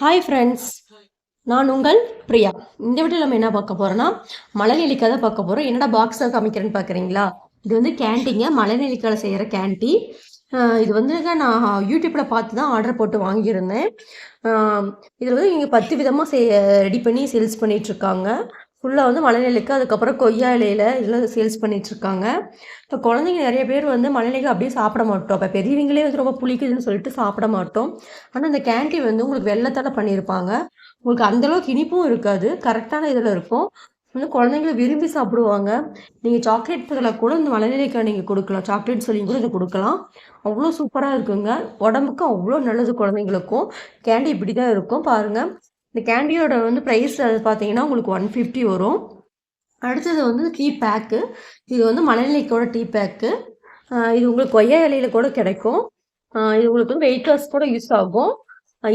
Hi friends நான் உங்கள் பிரியா. இந்த வீட்டில் நம்ம என்ன பார்க்க போகிறோன்னா மலைநெல்லிக்காய் தான் பார்க்க போகிறோம் என்னடா பாக்ஸாக காமிக்கிறேன்னு பார்க்குறீங்களா? இது வந்து கேன்டீங்க மலைநெல்லிக்காயில் செய்கிற கேன்டி இது வந்துங்க நான் யூடியூப்பில் பார்த்து தான் ஆர்டர் போட்டு வாங்கியிருந்தேன். இதில் வந்து இங்கே பத்து விதமாக செய் ரெடி பண்ணி சேல்ஸ் பண்ணிகிட்ருக்காங்க ஃபுல்லாக வந்து மலைநெல்லிக்காய் அதுக்கப்புறம் கொய்யா இலையில் இதெல்லாம் சேல்ஸ் பண்ணிகிட்ருக்காங்க இப்போ குழந்தைங்க நிறைய பேர் வந்து மலைநெல்லிக்காய் அப்படியே சாப்பிட மாட்டோம். இப்போ பெரியவங்களே வந்து ரொம்ப புளிக்குதுன்னு சொல்லிட்டு சாப்பிட மாட்டோம். ஆனால் இந்த கேன்டீன் வந்து உங்களுக்கு வெள்ளத்தால் பண்ணியிருப்பாங்க. உங்களுக்கு அந்தளவுக்கு இனிப்பும் இருக்காது. கரெக்டான இதில் இருக்கும். வந்து குழந்தைங்கள விரும்பி சாப்பிடுவாங்க. நீங்கள் சாக்லேட் பதிலாக கூட இந்த மலைநெல்லிக்காய் நீங்கள் கொடுக்கலாம். சாக்லேட் சொல்லி கூட இதை கொடுக்கலாம். அவ்வளோ சூப்பராக இருக்குங்க. உடம்புக்கு அவ்வளோ நல்லது குழந்தைங்களுக்கும். கேண்டி இப்படி தான் இருக்கும். பாருங்கள் இந்த கேண்டியோட வந்து ப்ரைஸ் அது பார்த்தீங்கன்னா உங்களுக்கு ஒன் ஃபிஃப்டி வரும். அடுத்தது வந்து டீ பேக்கு இது வந்து மணநிலைக்கோட டீ பேக்கு இது உங்களுக்கு கொய்யா இலையில் கூட கிடைக்கும். இது உங்களுக்கு வந்து வெயிட் லாஸ் கூட யூஸ் ஆகும்.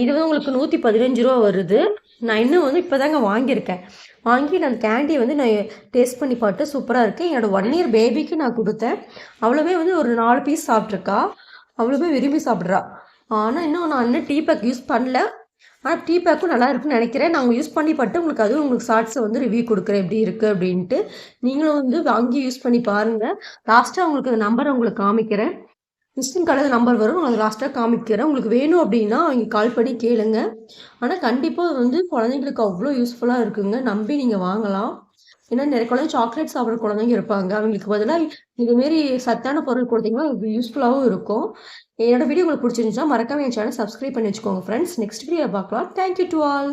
இது வந்து உங்களுக்கு நூற்றி பதினஞ்சு ரூபா வருது. நான் இன்னும் வந்து இப்போ தாங்க வாங்கியிருக்கேன். வாங்கி நான் கேண்டி வந்து நான் டேஸ்ட் பண்ணி பார்த்து சூப்பராக இருக்குது என்னோடய ஒன் இயர் பேபிக்கு நான் கொடுத்தேன். அவ்வளோவே வந்து ஒரு நாலு பீஸ் சாப்பிட்ருக்கா அவ்வளோவே விரும்பி சாப்பிட்றா. ஆனால் இன்னும் நான் இன்னும் டீ பேக் யூஸ் பண்ணல. ஆனால் டீ பேக்கும் நல்லா இருக்குன்னு நினைக்கிறேன். நாங்கள் யூஸ் பண்ணி பட்டு உங்களுக்கு அதுவும் உங்களுக்கு ஷார்ட்ஸை வந்து ரிவ்யூ கொடுக்குறேன். எப்படி இருக்குது அப்படின்ட்டு. நீங்களும் வந்து வாங்கி யூஸ் பண்ணி பாருங்கள் லாஸ்ட்டாக உங்களுக்கு நம்பரை உங்களுக்கு காமிக்கிறேன். விசிட்டிங் கார்டு நம்பர் வரும். நான் லாஸ்ட்டாக காமிக்கிறேன். உங்களுக்கு வேணும் அப்படின்னா அவங்க கால் பண்ணி கேளுங்க. ஆனால் கண்டிப்பாக வந்து குழந்தைங்களுக்கு அவ்வளோ யூஸ்ஃபுல்லாக இருக்குங்க. நம்பி நீங்கள் வாங்கலாம். ஏன்னா நிறைய குழந்தை சாக்லேட் சாப்பிட்ற குழந்தைங்க இருப்பாங்க. அவங்களுக்கு பதிலாக இதுமாரி சத்தான பொருள் கொடுத்தீங்கன்னா யூஸ்ஃபுல்லாகவும் இருக்கும். என்னோட வீடியோ உங்களுக்கு பிடிச்சிருந்துச்சா மறக்காம என் சேனல் சப்ஸ்கிரைப் பண்ணி வச்சுக்கோங்க ஃப்ரெண்ட்ஸ் நெக்ஸ்ட் வீடியோ பார்க்கலாம். Thank you to all